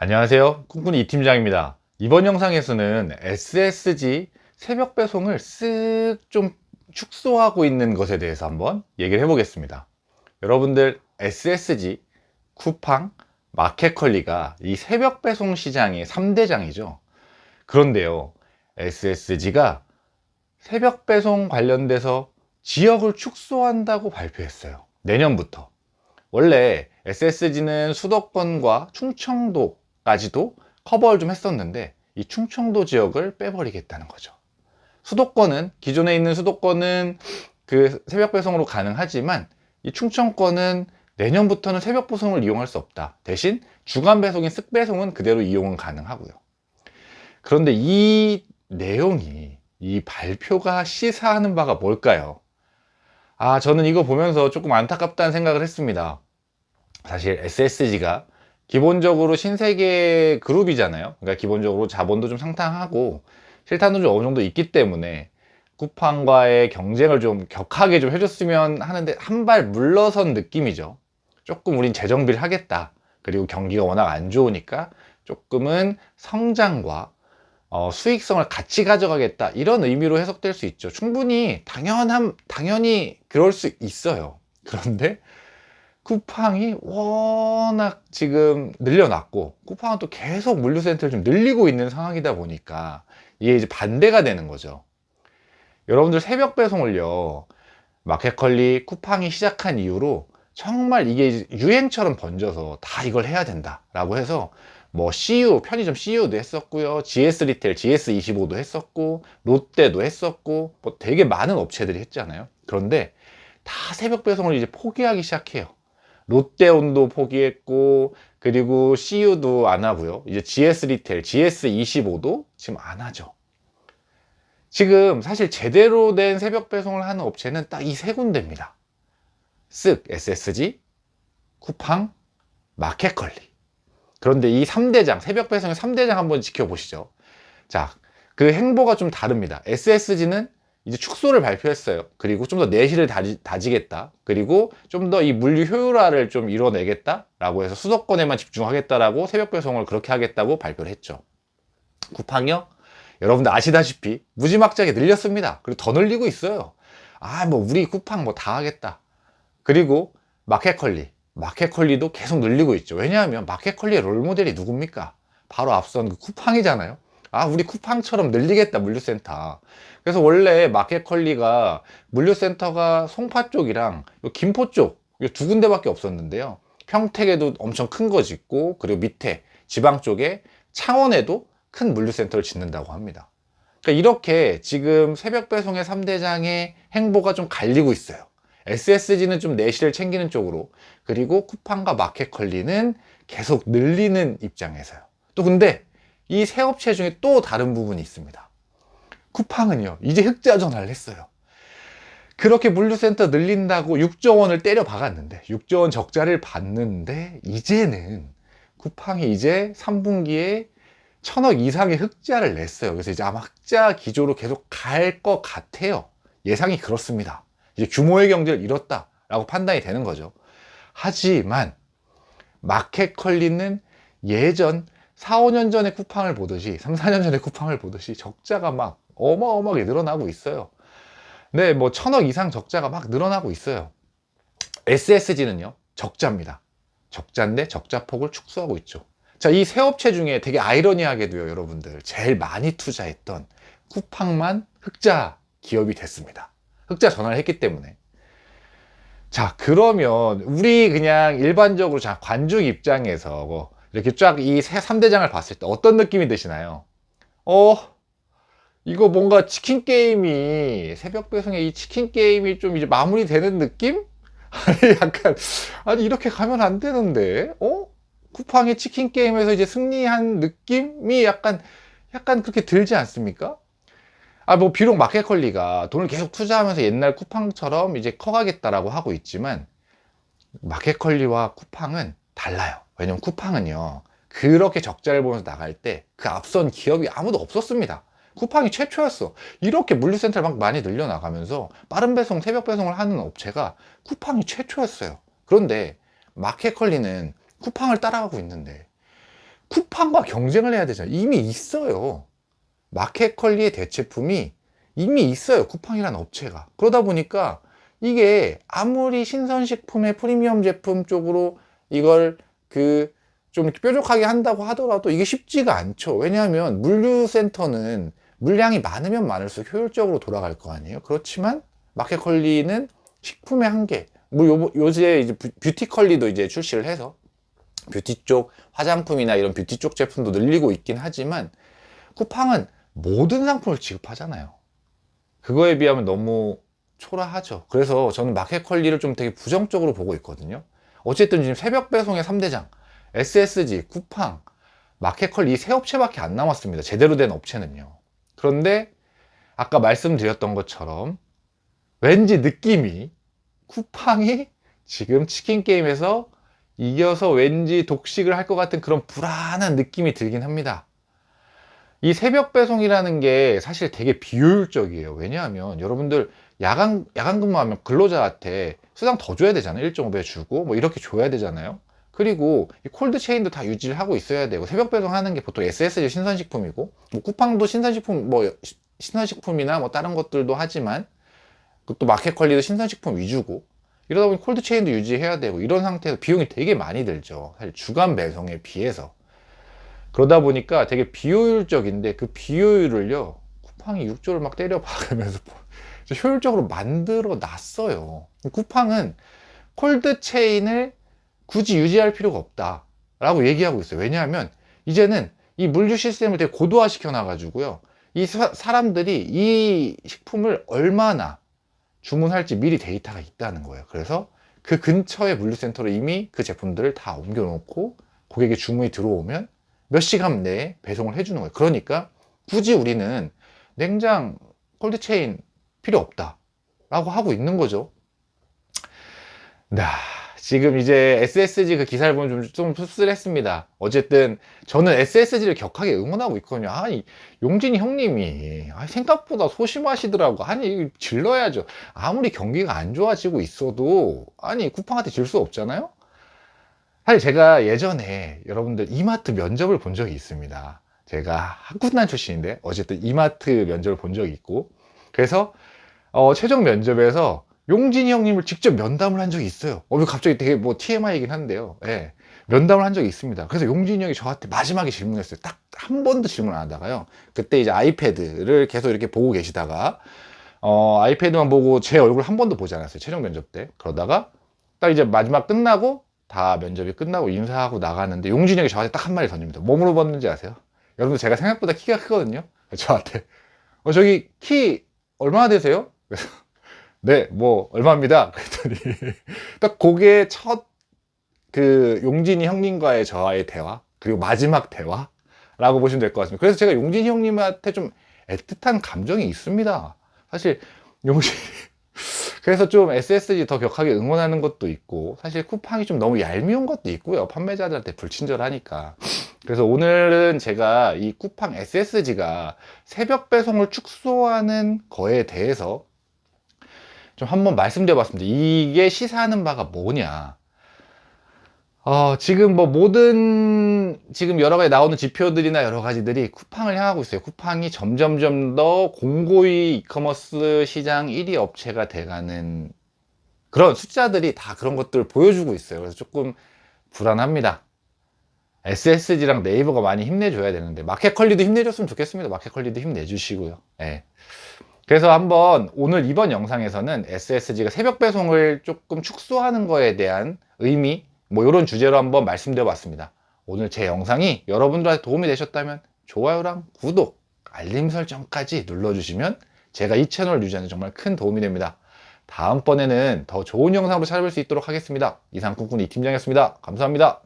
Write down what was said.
안녕하세요. 꾼꾼이 이팀장입니다. 이번 영상에서는 SSG 새벽 배송을 쓱 좀 축소하고 있는 것에 대해서 한번 얘기를 해보겠습니다. 여러분들 SSG, 쿠팡, 마켓컬리가 이 새벽 배송 시장의 3대장이죠. 그런데요, SSG가 새벽 배송 관련돼서 지역을 축소한다고 발표했어요. 내년부터. 원래 SSG는 수도권과 충청도 까지도 커버를 좀 했었는데 이 충청도 지역을 빼버리겠다는 거죠. 수도권은 기존에 있는 수도권은 그 새벽 배송으로 가능하지만 이 충청권은 내년부터는 새벽 배송을 이용할 수 없다. 대신 주간 배송인 쓱 배송은 그대로 이용은 가능하고요. 그런데 이 내용이 이 발표가 시사하는 바가 뭘까요? 아, 저는 이거 보면서 조금 안타깝다는 생각을 했습니다. 사실 SSG가 기본적으로 신세계 그룹이잖아요. 그러니까 기본적으로 자본도 좀 상당하고 실탄도 좀 어느 정도 있기 때문에 쿠팡과의 경쟁을 좀 격하게 좀 해줬으면 하는데 한 발 물러선 느낌이죠. 조금 우린 재정비를 하겠다. 그리고 경기가 워낙 안 좋으니까 조금은 성장과 어, 수익성을 같이 가져가겠다 이런 의미로 해석될 수 있죠. 충분히 당연함 당연히 그럴 수 있어요. 그런데 쿠팡이 워낙 지금 늘려놨고 쿠팡은 또 계속 물류센터를 좀 늘리고 있는 상황이다 보니까 이게 이제 반대가 되는 거죠. 여러분들 새벽 배송을요 마켓컬리 쿠팡이 시작한 이후로 정말 이게 유행처럼 번져서 다 이걸 해야 된다라고 해서 뭐 CU 편의점 CU도 했었고요 GS 리테일 GS25도 했었고 롯데도 했었고 뭐 되게 많은 업체들이 했잖아요 그런데 다 새벽 배송을 이제 포기하기 시작해요 롯데온도 포기했고 그리고 CU도 안 하고요 이제 GS 리테일 GS25도 지금 안 하죠 지금 사실 제대로 된 새벽 배송을 하는 업체는 딱 이 세 군데입니다 쓱 SSG 쿠팡 마켓컬리 그런데 이 3대장, 새벽 배송의 3대장 한번 지켜보시죠. 자, 그 행보가 좀 다릅니다. SSG는 이제 축소를 발표했어요. 그리고 좀 더 내실을 다지, 다지겠다. 그리고 좀 더 이 물류 효율화를 좀 이뤄내겠다라고 해서 수도권에만 집중하겠다라고 새벽 배송을 그렇게 하겠다고 발표를 했죠. 쿠팡이요? 여러분들 아시다시피 무지막지하게 늘렸습니다. 그리고 더 늘리고 있어요. 아, 뭐 우리 쿠팡 뭐 다 하겠다. 그리고 마켓컬리. 마켓컬리도 계속 늘리고 있죠. 왜냐하면 마켓컬리의 롤모델이 누굽니까? 바로 앞선 그 쿠팡이잖아요. 아, 우리 쿠팡처럼 늘리겠다, 물류센터. 그래서 원래 마켓컬리가 물류센터가 송파 쪽이랑 김포 쪽, 두 군데밖에 없었는데요. 평택에도 엄청 큰 거 짓고, 그리고 밑에 지방 쪽에 창원에도 큰 물류센터를 짓는다고 합니다. 그러니까 이렇게 지금 새벽 배송의 3대장의 행보가 좀 갈리고 있어요. SSG는 좀 내실을 챙기는 쪽으로 그리고 쿠팡과 마켓컬리는 계속 늘리는 입장에서요. 또 근데 이새 업체 중에 또 다른 부분이 있습니다. 쿠팡은요, 이제 흑자 전환을 했어요. 그렇게 물류센터 늘린다고 6조 원을 때려 박았는데, 6조 원 적자를 봤는데, 이제는 쿠팡이 이제 3분기에 천억 이상의 흑자를 냈어요. 그래서 이제 아마 흑자 기조로 계속 갈 것 같아요. 예상이 그렇습니다. 이제 규모의 경제를 잃었다라고 판단이 되는 거죠. 하지만 마켓컬리는 예전 4, 5년 전에 쿠팡을 보듯이 3, 4년 전에 쿠팡을 보듯이 적자가 막 어마어마하게 늘어나고 있어요. 네, 뭐 천억 이상 적자가 막 늘어나고 있어요. SSG는요, 적자입니다. 적자인데 적자폭을 축소하고 있죠. 자, 이새 업체 중에 되게 아이러니하게도요, 여러분들. 제일 많이 투자했던 쿠팡만 흑자 기업이 됐습니다. 흑자 전환을 했기 때문에. 자, 그러면 우리 그냥 일반적으로 자, 관중 입장에서 뭐 이렇게 쫙 이 3대장을 봤을 때 어떤 느낌이 드시나요? 어, 이거 뭔가 치킨 게임이 새벽 배송에 이 치킨 게임이 좀 이제 마무리되는 느낌? 아니 약간 아니 이렇게 가면 안 되는데 어 쿠팡의 치킨 게임에서 이제 승리한 느낌이 약간 약간 그렇게 들지 않습니까? 아, 뭐, 비록 마켓컬리가 돈을 계속 투자하면서 옛날 쿠팡처럼 이제 커가겠다라고 하고 있지만, 마켓컬리와 쿠팡은 달라요. 왜냐면 쿠팡은요, 그렇게 적자를 보면서 나갈 때 그 앞선 기업이 아무도 없었습니다. 쿠팡이 최초였어. 이렇게 물류센터를 막 많이 늘려나가면서 빠른 배송, 새벽 배송을 하는 업체가 쿠팡이 최초였어요. 그런데 마켓컬리는 쿠팡을 따라가고 있는데 쿠팡과 경쟁을 해야 되잖아요. 이미 있어요. 마켓컬리의 대체품이 이미 있어요. 쿠팡이라는 업체가. 그러다 보니까 이게 아무리 신선식품의 프리미엄 제품 쪽으로 이걸 그좀 뾰족하게 한다고 하더라도 이게 쉽지가 않죠. 왜냐하면 물류센터는 물량이 많으면 많을수록 효율적으로 돌아갈 거 아니에요. 그렇지만 마켓컬리는 식품의 한계. 뭐 요, 요새 이제 뷰- 뷰티컬리도 이제 출시를 해서 뷰티 쪽 화장품이나 이런 뷰티 쪽 제품도 늘리고 있긴 하지만 쿠팡은 모든 상품을 지급하잖아요. 그거에 비하면 너무 초라하죠. 그래서 저는 마켓컬리를 좀 되게 부정적으로 보고 있거든요. 어쨌든 지금 새벽 배송의 3대장, SSG, 쿠팡, 마켓컬리 이세 업체밖에 안 남았습니다. 제대로 된 업체는요. 그런데 아까 말씀드렸던 것처럼 왠지 느낌이 쿠팡이 지금 치킨 게임에서 이겨서 왠지 독식을 할 것 같은 그런 불안한 느낌이 들긴 합니다. 이 새벽 배송이라는 게 사실 되게 비효율적이에요. 왜냐하면 여러분들 야간, 야간 근무하면 근로자한테 수당 더 줘야 되잖아요. 1.5배 주고 뭐 이렇게 줘야 되잖아요. 그리고 이 콜드 체인도 다 유지를 하고 있어야 되고 새벽 배송하는 게 보통 SSG 신선식품이고 뭐 쿠팡도 신선식품 뭐 시- 신선식품이나 뭐 다른 것들도 하지만 또 마켓컬리도 신선식품 위주고 이러다 보니 콜드 체인도 유지해야 되고 이런 상태에서 비용이 되게 많이 들죠. 사실 주간 배송에 비해서. 그러다 보니까 되게 비효율적인데 그 비효율을요 쿠팡이 6조를 막 때려 박으면서 효율적으로 만들어 놨어요. 쿠팡은 콜드 체인을 굳이 유지할 필요가 없다 라고 얘기하고 있어요. 왜냐하면 이제는 이 물류 시스템을 되게 고도화 시켜 놔가지고요. 이 사, 사람들이 이 식품을 얼마나 주문할지 미리 데이터가 있다는 거예요. 그래서 그 근처의 물류센터로 이미 그 제품들을 다 옮겨 놓고 고객의 주문이 들어오면 몇 시간 내에 배송을 해주는 거예요. 그러니까 굳이 우리는 냉장 콜드체인 필요 없다. 라고 하고 있는 거죠. 나 지금 이제 SSG 그 기사를 보면 좀, 좀 씁쓸했습니다. 어쨌든 저는 SSG를 격하게 응원하고 있거든요. 아니, 용진이 형님이 아니, 생각보다 소심하시더라고. 아니, 질러야죠. 아무리 경기가 안 좋아지고 있어도 아니, 쿠팡한테 질 수 없잖아요? 사실 제가 예전에 여러분들 이마트 면접을 본 적이 있습니다. 제가 학군단 출신인데 어쨌든 이마트 면접을 본 적이 있고 그래서 어, 최종 면접에서 용진이 형님을 직접 면담을 한 적이 있어요. 어, 갑자기 되게 뭐 TMI이긴 한데요. 예. 면담을 한 적이 있습니다. 그래서 용진이 형이 저한테 마지막에 질문했어요. 딱 한 번도 질문 안 하다가요. 그때 이제 아이패드를 계속 이렇게 보고 계시다가, 어, 아이패드만 보고 제 얼굴 한 번도 보지 않았어요. 최종 면접 때. 그러다가 딱 이제 마지막 끝나고 다 면접이 끝나고 인사하고 나가는데 용진이 형이 저한테 딱 한 마디 던집니다. 뭐 물어봤는지 아세요? 여러분들 제가 생각보다 키가 크거든요. 저한테. 어, 저기 키 얼마나 되세요? 그래서 네, 뭐, 얼마입니다. 그랬더니, 딱 그게 첫, 그, 용진이 형님과의 저와의 대화, 그리고 마지막 대화라고 보시면 될 것 같습니다. 그래서 제가 용진이 형님한테 좀 애틋한 감정이 있습니다. 사실, 용진이, 그래서 좀 SSG 더 격하게 응원하는 것도 있고, 사실 쿠팡이 좀 너무 얄미운 것도 있고요. 판매자들한테 불친절하니까. 그래서 오늘은 제가 이 쿠팡 SSG가 새벽 배송을 축소하는 거에 대해서 좀 한번 말씀드려 봤습니다. 이게 시사하는 바가 뭐냐. 어, 지금 뭐 모든 지금 여러 가지 나오는 지표들이나 여러 가지들이 쿠팡을 향하고 있어요. 쿠팡이 점점점 더 공고히 이커머스 시장 1위 업체가 돼가는 그런 숫자들이 다 그런 것들을 보여주고 있어요. 그래서 조금 불안합니다. SSG랑 네이버가 많이 힘내줘야 되는데 마켓컬리도 힘내줬으면 좋겠습니다. 마켓컬리도 힘내주시고요. 예. 그래서 한번 오늘 이번 영상에서는 SSG가 새벽 배송을 조금 축소하는 거에 대한 의미 뭐 이런 주제로 한번 말씀드려 봤습니다. 오늘 제 영상이 여러분들한테 도움이 되셨다면 좋아요랑 구독, 알림 설정까지 눌러주시면 제가 이 채널 유지하는 데 정말 큰 도움이 됩니다. 다음번에는 더 좋은 영상으로 찾아뵐 수 있도록 하겠습니다. 이상 꿈꾸는 이 팀장이었습니다. 감사합니다.